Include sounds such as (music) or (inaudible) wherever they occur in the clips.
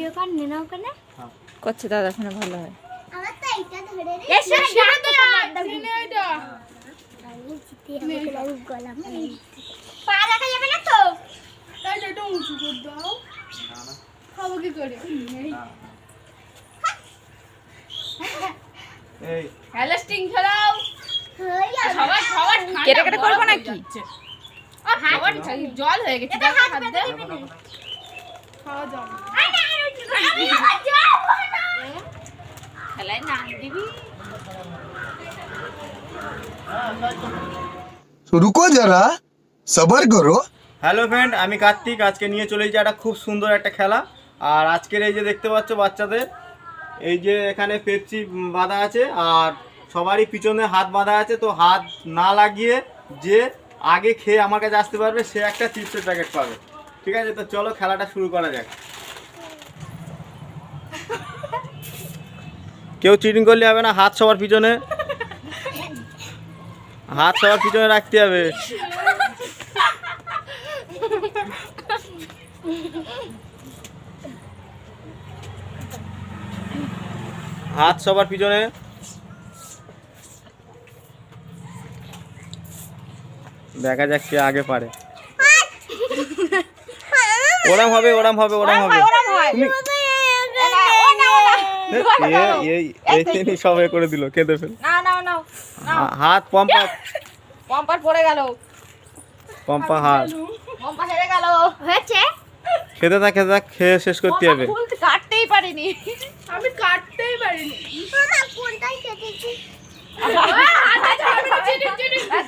Video কর নে না ওখানে। করছে দাদা ফোনে ভালো হয়। আমার তো এইটা ধরে রে এসে শুনে তো আমি জিতে আমাকে লাগু গলা পা দেখা যাবে না তো? তাহলে এটা উঁচু করে দাও। খাব কি করে? এই। হ্যালাস্টিং খেলাও। হই সবার সবার কেটে কেটে করব নাকি? জল হয়ে গেছে। এটা না খাওয়া যাবে। না। আমি না খেলায় নাম রুকো যারা সবার করো হ্যালো ফ্রেন্ড আমি কার্তিক, আজকে নিয়ে চলে এসেছি একটা খুব সুন্দর একটা খেলা। আর আজকের এই যে দেখতে পাচ্ছ বাচ্চাদের, এই যে এখানে পেপসি বাঁধা আছে, আর সবারই পিছনে হাত বাঁধা আছে, তো হাত না লাগিয়ে যে আগে খেয়ে আমার কাছে আসতে পারবে, সে একটা চিপসের প্যাকেট পাবে। ঠিক আছে, তো চলো খেলাটা শুরু করা যাক। কেউ চিটিং করলে হবে না হাত সবার পিছনে। হাত সবার পিছনে রাখতে হবে। হাত সবার পিছনে। দেখা যাক কে আগে পারে। ওরাম হবে ওরাম হবে ওরাম হবে। তুমি (laughs) এই- করে দিল কেঁদে ফেল। না না না হাত পম্পা। পম্পার পড়ে গেল। পম্পা হাত। পম্পা হেরে গেল। হয়েছে? খেতে থাক খেতে থাক খেয়ে শেষ করতে হবে। কাটতেই পারিনি। আমি কাটতেই পারিনি। কোনটাই কেটেছি?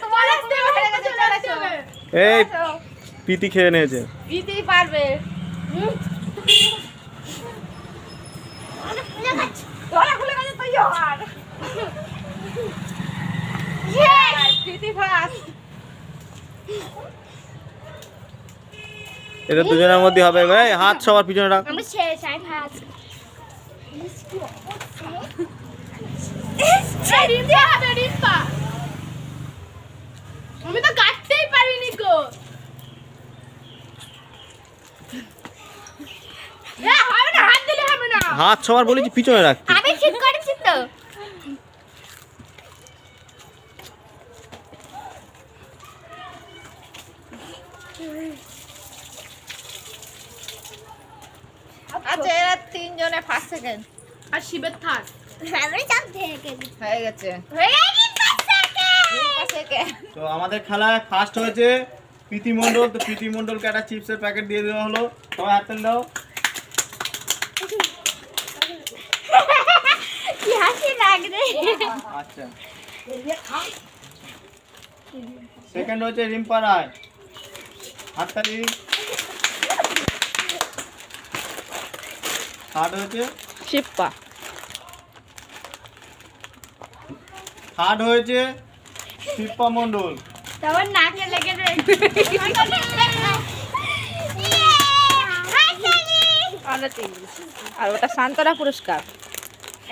তোমার হেরে গেছে চলেছো এই পিতি খেয়ে নিয়েছে। পারবে গলা খুলে গেছে তো ইয়ার প্রীতি ফার্স্ট এটা দুজনের মধ্যে হবে ভাই। হাত সবার পিছনে রাখ। আমি এই রিম্পা হবে রিম্পা আমি তো কাটতেই পারিনি গো এ হবে না হাত দিলে হবে না হাত সবার বলেছি পিছনে রাখতে আমি ঠিক করেছি তো। আচ্ছা এরা তিনজনে ফার্স্ট সেকেন্ড আর শিবের থার আমি সব হয়ে গেছে। হয়ে তো আমাদের খেলায় ফার্স্ট হয়েছে প্রীতি মণ্ডল তো প্রীতি মণ্ডলকে একটা চিপসের প্যাকেট দিয়ে দেওয়া হলো। সবাই হাত দাও। আচ্ছা। সেকেন্ড হচ্ছে রিম্পা রায় হাততালি। থার্ড হয়েছে শিপ্পা। থার্ড হয়েছে শিল্পা মণ্ডল। তোমার নাকে লেগে আর ওটা সান্তনা পুরস্কার।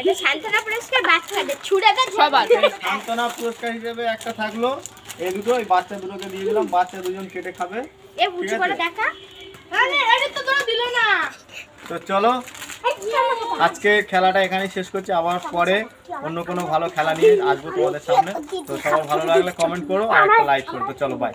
এটা সান্ত্বনা পুরস্কার বাচ্চাদের ছুড়ে সবার। সান্ত্বনা পুরস্কার হিসেবে একটা থাকল এই দুটো এই বাচ্চা দুটোকে দিয়ে দিলাম বাচ্চা দুজন কেটে খাবে। এ উঁচু করে দেখা। আরে এটা তো তোরা দিল না। তো চলো আজকে খেলাটা এখানেই শেষ করছি। আবার পরে অন্য কোনো ভালো খেলা নিয়ে আসব তোমাদের সামনে। তো সবার ভালো লাগলে কমেন্ট করো আর একটা লাইক করো। তো চলো বাই